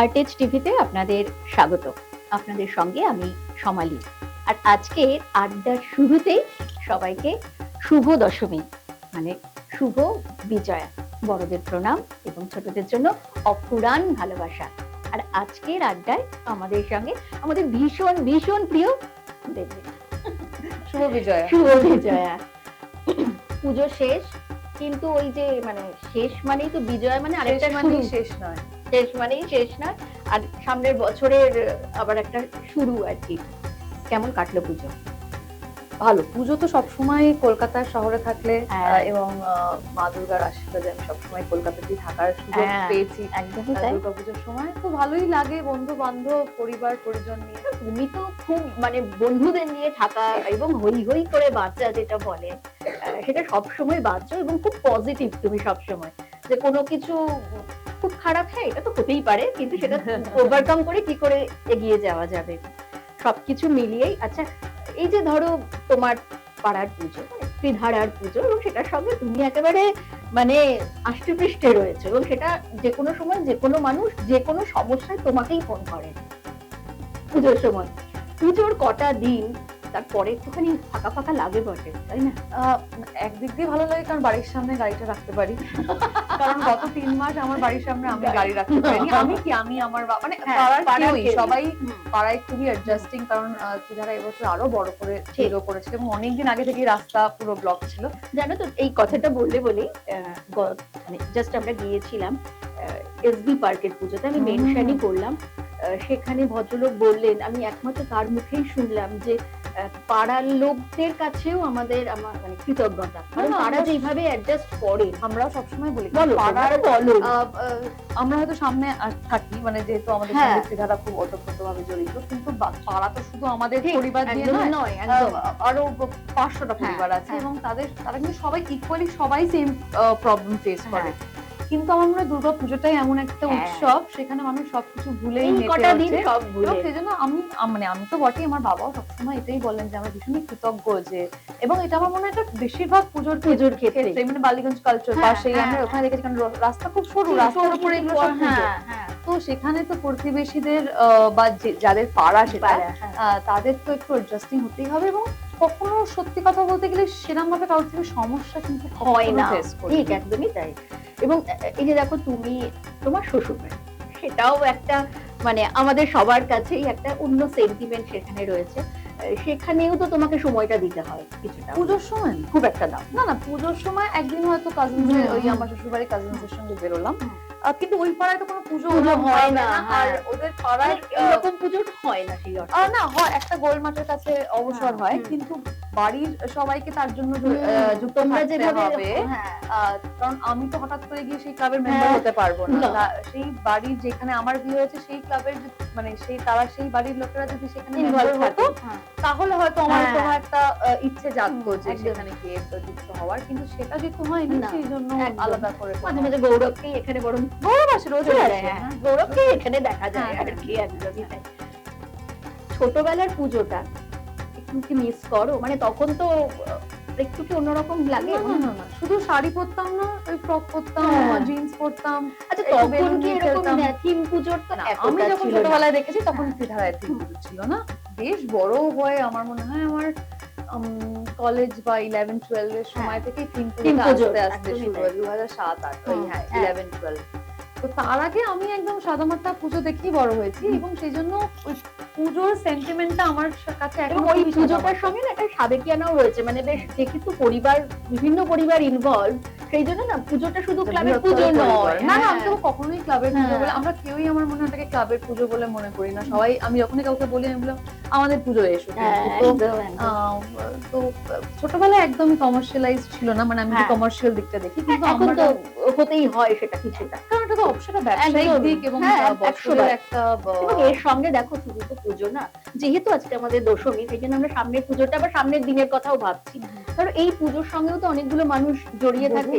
আর্টেজ টিভিতে আপনাদের স্বাগত। আপনাদের সঙ্গে আমি সমালি। আর আজকে আড্ডার শুরুতেই সবাইকে শুভ দশমী মানে শুভ বিজয়া বড়দের প্রণাম এবং ছোটদের জন্য অপুরাণ ভালোবাসা। আর আজকের আড্ডায় আমাদের সঙ্গে আমাদের ভীষণ ভীষণ প্রিয় দেবী। শুভ বিজয়া। শুভ বিজয়া। পুজো শেষ কিন্তু ওই যে মানে শেষ মানেই তো বিজয়া মানে আরেকটা মানেই শেষ নয়। শেষ মানেই শেষ না। আর সামনের বছরের আবার একটা শুরু আর কি। কেমন কাটলো পুজো? ভালো। পুজো তো সবসময় কলকাতার শহরে থাকলে হ্যাঁ। এবং মা দুর্গার আশীর্বাদে আমি সবসময় কলকাতাতেই থাকার সুযোগ হ্যাঁ। পেয়েছি। একদমই আহ, তাই। দুর্গাপুজোর সময় তো ভালোই লাগে বন্ধু বান্ধব পরিবার পরিজন নিয়ে। তুমি তো খুব মানে বন্ধুদের নিয়ে থাকা এবং হই হই করে বাচ্চা যেটা বলে সেটা সবসময় বাচ্চা এবং খুব পজিটিভ তুমি সবসময়। যে কোনো কিছু খুব খারাপ হ্যাঁ এটা তো হতেই পারে, কিন্তু সেটা ওভারকাম করে কি করে এগিয়ে যাওয়া যাবে? সবকিছু মিলিয়েই আচ্ছা এই যে ধরো তোমার পাড়ার পুজো মানে ত্রিধারার পুজো, এবং সেটার সঙ্গে তুমি একেবারে মানে আষ্টে পৃষ্ঠে রয়েছে, এবং সেটা যে কোনো সময় যে কোনো মানুষ যে কোনো সমস্যায় তোমাকেই ফোন করে। পুজোর সময়। পুজোর কটা দিন তারপরে একটুখানি ফাঁকা ফাঁকা লাগে বটে তাই না? একদিক দিয়ে ভালো লাগে কারণ বাড়ির সামনে গাড়িটা রাখতে পারি। কারণ গত তিন মাস আমার বাড়ির সামনে আমি গাড়ি রাখতে পারিনি। আমি কি আমি আমার মানে হ্যাঁ, পাড়ার। সবাই পাড়ায় খুবই অ্যাডজাস্টিং কারণ যারা এবছর আরও বড় করে পুজো করেছিল এবং অনেকদিন আগে থেকেই রাস্তা পুরো ব্লক ছিল। জানো তো এই কথাটা বললে বলে মানে জাস্ট আমরা গিয়েছিলাম এসবি পার্কের পুজোতে আমি। মেনশনই করলাম। আহ, সেখানে ভদ্রলোক বললেন আমি একমাত্র তার মুখেই শুনলাম যে পাড়ার লোকদের কাছেও আমাদের আমার মানে কৃতজ্ঞতা কারণ না, তারা আমরা- যেভাবে অ্যাডজাস্ট করে আমরাও সবসময় বলি পাড়ার বলো আমরা হয়তো সামনে থাকি মানে যেহেতু আমাদের হ্যাঁ। সঙ্গে ত্রিধারা খুব ওতপ্রোতভাবে জড়িত কিন্তু পাড়া তো শুধু আমাদের পরিবার দিয়ে নয় আরও পাঁচশোটা হ্যাঁ, পরিবার আছে হ্যাঁ। এবং তাদের তারা কিন্তু সবাই ইকুয়ালি সবাই সেম প্রবলেম ফেস করে হ্যাঁ। কিন্তু আমার মনে হয় দুর্গা পুজোটাই এমন একটা হ্যাঁ। উৎসব সেখানে মানুষ সবকিছু ভুলেই কটা দিন সব ভুলে। সেই জন্য আমি মানে আমি তো বটেই আমার বাবাও সবসময় এটাই বলেন যে আমরা ভীষণই কৃতজ্ঞ যে এবং এটা আমার মনে হয় এটা বেশিরভাগ পুজোর পুজোর ক্ষেত্রে। মানে বালিগঞ্জ কালচার হ্যাঁ, পাশেই হ্যাঁ, আমরা ওখানে দেখেছি কারণ রাস্তা খুব সরু রাস্তার উপরে এগুলো সব তো সেখানে তো প্রতিবেশীদের আহ, বা যাদের পাড়া সেটা তাদের তো একটু অ্যাডজাস্টিং হতেই হবে এবং কখনো সত্যি কথা বলতে গেলে সেরকম ভাবে কারোর থেকে সমস্যা কিন্তু হয় না। ঠিক একদমই তাই। এবং এই যে দেখো তুমি তোমার শ্বশুর সেটাও একটা মানে আমাদের সবার কাছেই একটা অন্য সেন্টিমেন্ট সেখানে রয়েছে। সেখানেও তো তোমাকে সময়টা দিতে হয় কিছুটা। পুজোর সময়? খুব একটা দাও না না পুজোর সময় একদিন হয়তো কাজিনস হুম, ওই আমার শ্বশুর বাড়ির কাজিনসদের সঙ্গে বেরোলাম। কিন্তু ওই পাড়ায় তো কোনো পুজো হয় না, না হ্যাঁ। আর ওদের পাড়ায় মানে এরকম পুজো হয় না সেই অর্থে। না হয় একটা গোল মাঠের কাছে অবসর হ্যাঁ, হয় কিন্তু বাড়ির সবাইকে তার জন্য যুক্ত থাকতে হবে হ্যাঁ কারণ আমি তো হঠাৎ করে গিয়ে সেই ক্লাবের মেম্বার হ্যাঁ। হতে পারব না। সেই বাড়ির যেখানে আমার বিয়ে হয়েছে সেই ক্লাবের মানে সেই তারা সেই বাড়ির লোকেরা যদি সেখানে ইনভলভ হতো হ্যাঁ। তাহলে হয়তো আমার। কোনো একটা ইচ্ছে জাগতো যে সেখানে গিয়ে যুক্ত হওয়ার কিন্তু সেটা যেহেতু হয়নি না, সেই জন্য আলাদা করে মাঝে মাঝে গৌরবকেই এখানে বরং গৌরব আসে রোজ চলে আসে যায়, হ্যাঁ। হ্যাঁ। গৌরবকে এখানে দেখা যায় আর কি একদমই তাই। ছোটবেলার পুজোটা কি মিস করো মানে তখন তো একটু কি অন্যরকম লাগে না, না, শুধু শাড়ি পরতাম না ওই ফ্রক পরতাম হ্যাঁ। জিন্স পরতাম আচ্ছা তখন কি এরকম থিম পুজোর তো আমি যখন ছোটবেলায় দেখেছি তখন হ্যাঁ। ত্রিধারায় থিম ছিল না বেশ বড় হয়ে আমার মনে হয় আমার কলেজ বা ইলেভেন টুয়েলভ এর সময় থেকে থিম পুজো আস্তে আস্তে শুরু হয় দু হাজার সাত আট হ্যাঁ হ্যাঁ। ইলেভেন টুয়েলভ তো তার আগে আমি একদম সাদামাটা পুজো দেখেই বড় হয়েছি এবং সেই জন্য ওই পুজোর সেন্টিমেন্টটা আমার কাছে এখন ওই পুজোটার সঙ্গে না একটা সাবেকিয়ানাও রয়েছে মানে বেশ যেহেতু পরিবার বিভিন্ন পরিবার ইনভলভ সেই জন্য না পুজোটা শুধু ক্লাবের পুজো নয়। না না হ্যাঁ। আমি তো কখনোই ক্লাবের পুজো হ্যাঁ। বলে আমরা কেউই আমার মনে হয় ক্লাবের পুজো বলে মনে করি না। সবাই আমি যখনই কাউকে বলি আমি বললাম আমাদের পুজো এসো। হ্যাঁ, তো ছোটবেলায় একদমই কমার্শিয়ালাইজ ছিল না মানে আমি হ্যাঁ। কমার্শিয়াল দিকটা দেখি কিন্তু এখন তো হতেই হয় সেটা কিছুটা। তো ব্যবসায়িক দিক এবং হ্যাঁ, বছরের একটা এর সঙ্গে দেখো শুধু তো পুজো না যেহেতু আজকে আমাদের দশমী সেই জন্য আমরা সামনের পুজোটা বা সামনের দিনের কথাও ভাবছি। কারণ এই পুজোর সঙ্গেও তো অনেকগুলো মানুষ জড়িয়ে থাকে।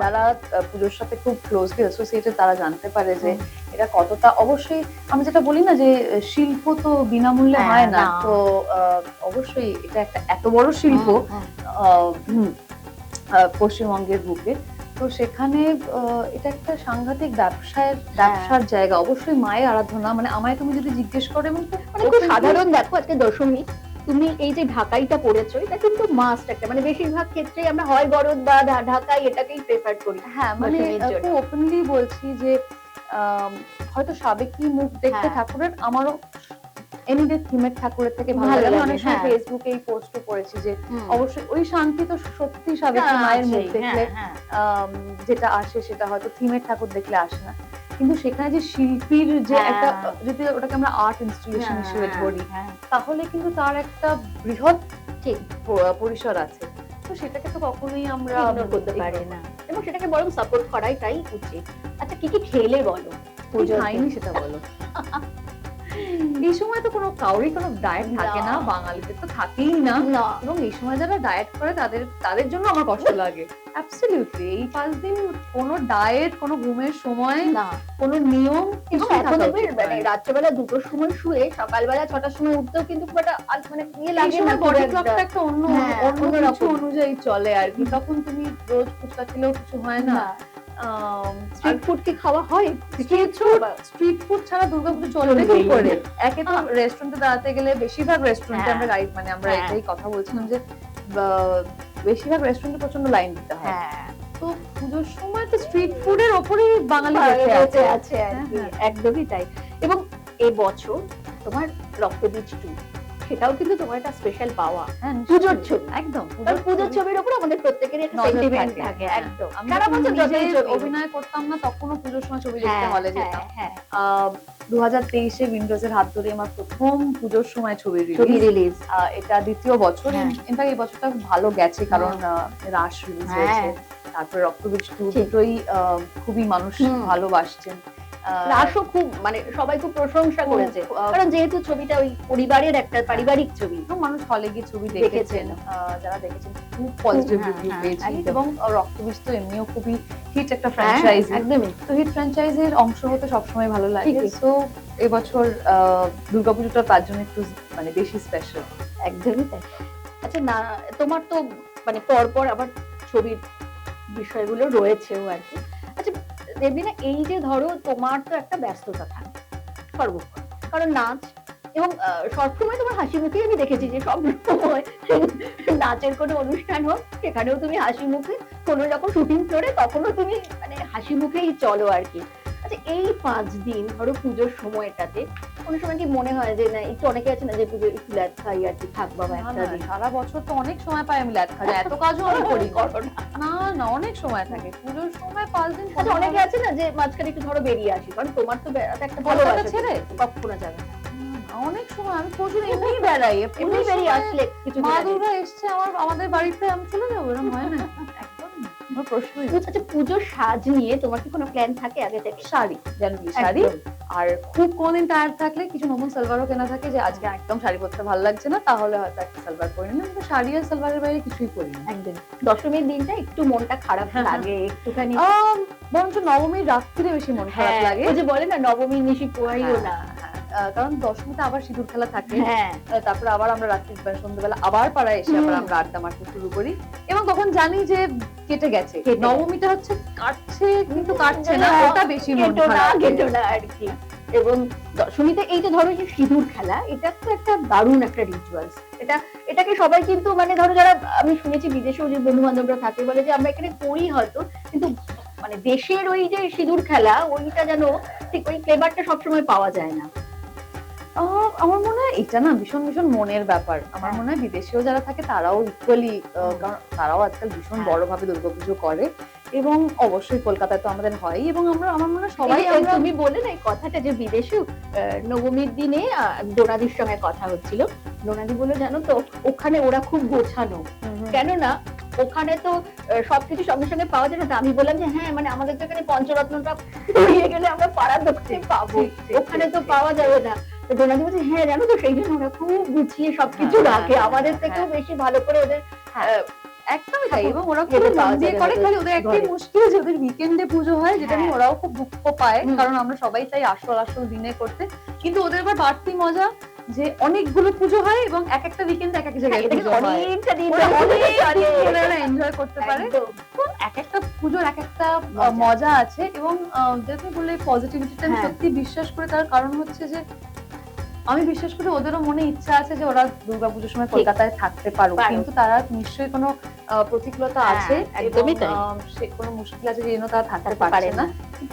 যারা পুজোর সাথে খুব ক্লোজলি অ্যাসোসিয়েটেড তারা জানতে পারে যে এটা কতটা অবশ্যই আমি যেটা বলি না যে শিল্প তো বিনামূল্যে হ্যাঁ, হয় না। তো আহ, অবশ্যই এটা একটা এত বড় শিল্প আহ, পশ্চিমবঙ্গের বুকে। তো সেখানে এটা একটা সাংঘাতিক ব্যবসায়ের ব্যবসার জায়গা। অবশ্যই মায়ের আরাধনা। মানে আমায় তুমি যদি জিজ্ঞেস করো মানে খুব সাধারণ দেখো আজকে দশমী। তুমি এই যে ঢাকাইটা পড়েছো এটা কিন্তু মাস্ট একটা। মানে বেশিরভাগ ক্ষেত্রে আমরা হয় বরদ বা ঢাকাই এটাকেই প্রেফার করি হ্যাঁ মানে খুব ওপেনলি বলছি যে হয়তো সাবেকি মুখ দেখতে হ্যাঁ। ঠাকুরের আমারও এনিডে থিমের ঠাকুরের থেকে ভালো লাগে অনেক সময় হ্যাঁ। ফেসবুকে এই পোস্টও করেছি যে অবশ্যই ওই শান্তি তো সত্যি হ্যাঁ, মায়ের মুখ দেখলে হ্যাঁ, হ্যাঁ। যেটা আসে সেটা হয়তো থিমের ঠাকুর দেখলে আসে না কিন্তু সেখানে যে শিল্পীর যে হ্যাঁ। একটা যদি ওটাকে আমরা আর্ট ইনস্টিটিউশন হিসেবে হ্যাঁ, ধরি হ্যাঁ। তাহলে কিন্তু তার একটা বৃহৎ ঠিক। পরিসর আছে তো সেটাকে তো কখনোই আমরা করতে পারি না এবং সেটাকে বরং সাপোর্ট করাই তাই উচিত আচ্ছা কি কি খেলে বলো কি পুজোতে? খাইনি সেটা বলো এই সময় তো কোনো কাউরই কোনো ডায়েট থাকে না। বাঙালিদের তো থাকেই না। এবং এই সময় যারা ডায়েট করে তাদের তাদের জন্য আমার কষ্ট লাগে। অ্যাবসলিউটলি এই পাঁচ দিন কোনো ডায়েট কোনো ঘুমের সময় না। কোনো নিয়ম এখন মানে রাত্রেবেলা দুটোর সময় শুয়ে সকালবেলা ছটার সময় উঠতেও কিন্তু খুব একটা মানে ইয়ে লাগে না বডি ক্লকটা একটা। অন্য হ্যাঁ, অন্য কিছু অনুযায়ী চলে আর কি। তখন তুমি রোজ ফুচকা খেলেও কিছু হয় না। স্ট্রিট ফুড কি খাওয়া হয়? স্ট্রিট ফুড স্ট্রিট ফুড ছাড়া দুর্গাপুজো চলবে কি করে একে তো রেস্টুরেন্টে দাঁড়াতে গেলে বেশিরভাগ রেস্টুরেন্টে হ্যাঁ। আমরা গাইড মানে আমরা হ্যাঁ। এটাই কথা বলছিলাম যে বেশিরভাগ রেস্টুরেন্টে প্রচণ্ড লাইন দিতে হয়। হ্যাঁ। তো পুজোর সময় তো স্ট্রিট ফুডের ওপরেই বাঙালি আছে। আছে একদমই তাই। এবং এবছর তোমার রক্তবীজ টু। সেটাও কিন্তু তোমার একটা স্পেশাল পাওয়া। হ্যাঁ, পুজোর ছবি। একদম পুজোর ছবির উপর আমাদের প্রত্যেকেরই একটা সেন্টিমেন্ট থাকে, হ্যাঁ। একদম। সারা বছর। অভিনয় করতাম না তখনও পুজোর সময় ছবি দেখতে হ্যাঁ, হলে যেতাম। দু হাজার তেইশে উইন্ডোজের হাত ধরে আমার প্রথম পুজোর সময় ছবি ছবি রিলিজ এটা দ্বিতীয় বছর। ইনফ্যাক্ট এই বছরটা ভালো গেছে কারণ রাস রিলিজ হ্যাঁ। হয়েছে। তারপরে রক্তবীজ দুটোই আহ, খুবই মানুষ। ভালোবাসছেন। রাসও খুব মানে সবাই খুব প্রশংসা করেছে। কারণ যেহেতু ছবিটা ওই পরিবারের একটা পারিবারিক ছবি এবং মানুষ হলে গিয়ে ছবি দেখেছেন। যারা দেখেছেন খুব পজিটিভ হ্যাঁ, রিভিউ হ্যাঁ, পেয়েছি এবং আহ, রক্তবীজ তো এমনিও খুবই হিট একটা হ্যাঁ, ফ্র্যাঞ্চাইজি একদমই। তো হিট ফ্র্যাঞ্চাইজির অংশ হতে সবসময় ভালো লাগে। সো এবছর আহ, দুর্গাপুজোটা তার জন্য একটু মানে বেশি স্পেশাল একদমই তাই। আচ্ছা না তোমার তো মানে পর পর আবার ছবির বিষয়গুলো রয়েছেও আর কি। আচ্ছা দিনে এই যে ধরো তোমার তো একটা ব্যস্ততা থাকে, সর্বক্ষণ। কারণ নাচ এবং সবসময় তোমার হাসি মুখে আমি দেখেছি যে সব সময় নাচের কোনো অনুষ্ঠান হোক, সেখানেও তুমি হাসি মুখে কোনো রকম শুটিং করে তখনও তুমি মানে হাসি মুখেই চলো আর কি। আচ্ছা এই পাঁচ দিন ধরো পুজোর সময়টাতে কোনো সময় কি মনে হয় যে না একটু অনেকে আছে না যে পুজো একটু ল্যাদ খাই আর কি থাক বাবা একটা দিন সারা বছর তো অনেক সময় পাই আমি ল্যাদ খাই এত কাজও আমি করি না। না। অনেক সময় থাকে পুজোর সময় পাঁচ দিন আচ্ছা অনেকে আছে না যে মাঝখানে একটু ধরো বেরিয়ে আসি কারণ তোমার তো বেড়াতে একটা ভালোবাসা ছেড়ে? কখনো যাবে না অনেক সময় আমি প্রচুর এমনি বেড়াই এমনি বেরিয়ে আসলে মা দুর্গা এসছে আমার আমাদের বাড়িতে আমি চলে যাব এরকম হয় না। আমার। আচ্ছা পুজোর সাজ নিয়ে তোমার কি কোনো প্ল্যান থাকে? আগে থেকে? শাড়ি জানবি শাড়ি? আর খুব কোনদিন টায়ার থাকলে কিছু নতুন সালোয়ারও কেনা থাকে যে আজকে একদম শাড়ি পরতে ভালো লাগছে না তাহলে হয়তো একটা সালোয়ার পরে নিলাম। কিন্তু শাড়ি আর সালোয়ারের বাইরে কিছুই পরি না। একদম। দশমীর দিনটা একটু মনটা খারাপ হ্যাঁ, হ্যাঁ। লাগে একটুখানি। বরঞ্চ নবমীর রাত্রিরে বেশি মন খারাপ হ্যাঁ, লাগে। ওই যে বলে না নবমী নিশি পোয়াইও না। কারণ দশমীতে আবার সিঁদুর খেলা থাকে। হ্যাঁ। তারপরে আবার আমরা রাত্রি সন্ধ্যাবেলা আবার পাড়ায় এসে আবার আমরা আড্ডা মারতে শুরু করি। এবং তখন জানি যে কেটে গেছে। নবমীটা হচ্ছে কাটছে কিন্তু কাটছে না হ্যাঁ, ওটা বেশি মন খারাপ। আর কি। এবং দশমীতে এই যে ধরো যে সিঁদুর খেলা এটা তো একটা দারুণ একটা রিচুয়ালস এটা এটাকে সবাই কিন্তু মানে ধরো যারা আমি শুনেছি বিদেশেও যে বন্ধু বান্ধবরা থাকে বলে যে আমরা এখানে করি হয়তো কিন্তু মানে দেশের ওই যে সিঁদুর খেলা ওইটা যেন ঠিক ওই ফ্লেভারটা সবসময় পাওয়া যায় না। আমার মনে হয় এটা না ভীষণ ভীষণ মনের ব্যাপার। আমার হ্যাঁ। মনে হয় বিদেশেও যারা থাকে তারাও ইকুয়ালি কারণ তারাও আজকাল ভীষণ হ্যাঁ। বড়ভাবে দুর্গাপুজো করে এবং অবশ্যই কলকাতায় তো আমাদের হয় এবং আমরা আমার মনে হয় সবাই তুমি বলে না এই কথাটা যে বিদেশেও নবমীর দিনে ডোনাদির সঙ্গে কথা হচ্ছিল। ডোনাদি বলে জানো তো ওখানে ওরা খুব গোছানো। কেননা ওখানে তো সবকিছু সঙ্গে সঙ্গে পাওয়া যায় না। আমি বললাম যে হ্যাঁ মানে আমাদের তো এখানে পঞ্চরত্নটা গেলে আমরা পাড়ার দোকানে পাবো। ওখানে তো পাওয়া যাবে না। তো ডোনাদি বলছে হ্যাঁ জানো তো সেই জন্য ওরা খুব গুছিয়ে সবকিছু হ্যাঁ, রাখে হ্যাঁ, আমাদের হ্যাঁ, থেকেও। বেশি ভালো করে ওদের। একদমই তাই এবং ওরা খুব মন দিয়ে করে খালি ওদের একটাই মুশকিল যে ওদের উইকেন্ডে পুজো হয় যেটা নিয়ে। ওরাও খুব দুঃখ পায় কারণ আমরা সবাই চাই আসল আসল দিনে করতে কিন্তু ওদের আবার বাড়তি মজা যে অনেকগুলো পুজো হয় এবং এক একটা উইকেন্ড এক এক জায়গায় পুজো হয় অনেকটা দিন ধরে এনজয় করতে পারে এক একটা পুজোর এক একটা মজা। আছে এবং যেটা বললে পজিটিভিটিটা আমি। সত্যি বিশ্বাস করে তার কারণ হচ্ছে যে আমি বিশ্বাস করি ওদেরও মনে ইচ্ছা আছে যে ওরা দুর্গাপুজোর সময় কলকাতায় থাকতে পারুক। কিন্তু তারা নিশ্চয়ই কোনো প্রতিকূলতা হ্যাঁ, আছে একদমই তাই। সে কোনো মুশকিল আছে যে তারা থাকতে পারে না।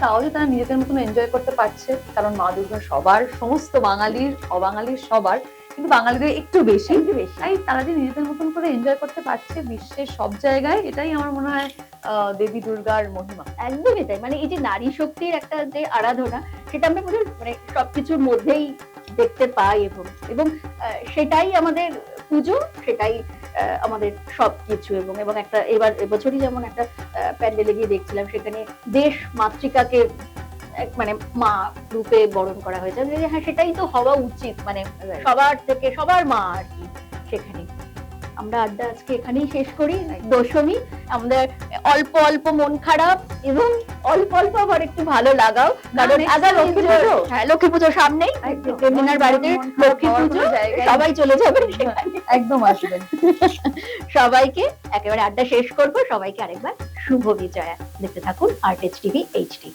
তাও যে তারা নিজেদের মতন এনজয় করতে পারছে। কারণ মা দুর্গা সবার সমস্ত বাঙালির অবাঙালির সবার কিন্তু বাঙালিদের একটু বেশি। তাই তারা যে নিজেদের মতন করে এনজয় করতে পারছে বিশ্বের সব জায়গায় এটাই আমার মনে হয় আহ, দেবী দুর্গার মহিমা। একদমই তাই। মানে এই যে নারী শক্তির একটা যে আরাধনা সেটা আমরা মানে সবকিছুর মধ্যেই দেখতে পাই এবং এবং সেটাই আমাদের পুজো সেটাই আমাদের সব কিছু এবং এবং একটা এবার এবছরই যেমন একটা প্যান্ডেলে গিয়ে দেখছিলাম সেখানে দেশ মাতৃকাকে মানে মা রূপে বরণ করা হয়েছে। হ্যাঁ সেটাই তো হওয়া উচিত মানে সবার থেকে সবার মা আর কি সেখানে। আমরা আড্ডা আজকে এখানেই শেষ করি। দশমী আমাদের অল্প অল্প মন খারাপ এবং অল্প অল্প আবার একটু ভালো লাগাও। কারণ আগামী লক্ষ্মী পুজো-। হ্যাঁ লক্ষ্মী পুজো সামনেই। প্রেমিনার বাড়িতে লক্ষ্মী পুজো সবাই চলে যাবেন সেখানে। একদম আসবেন। সবাইকে একেবারে আড্ডা শেষ করব। সবাইকে আরেকবার শুভ বিজয়া। দেখতে থাকুন আর্টেজ টিভি এইচডি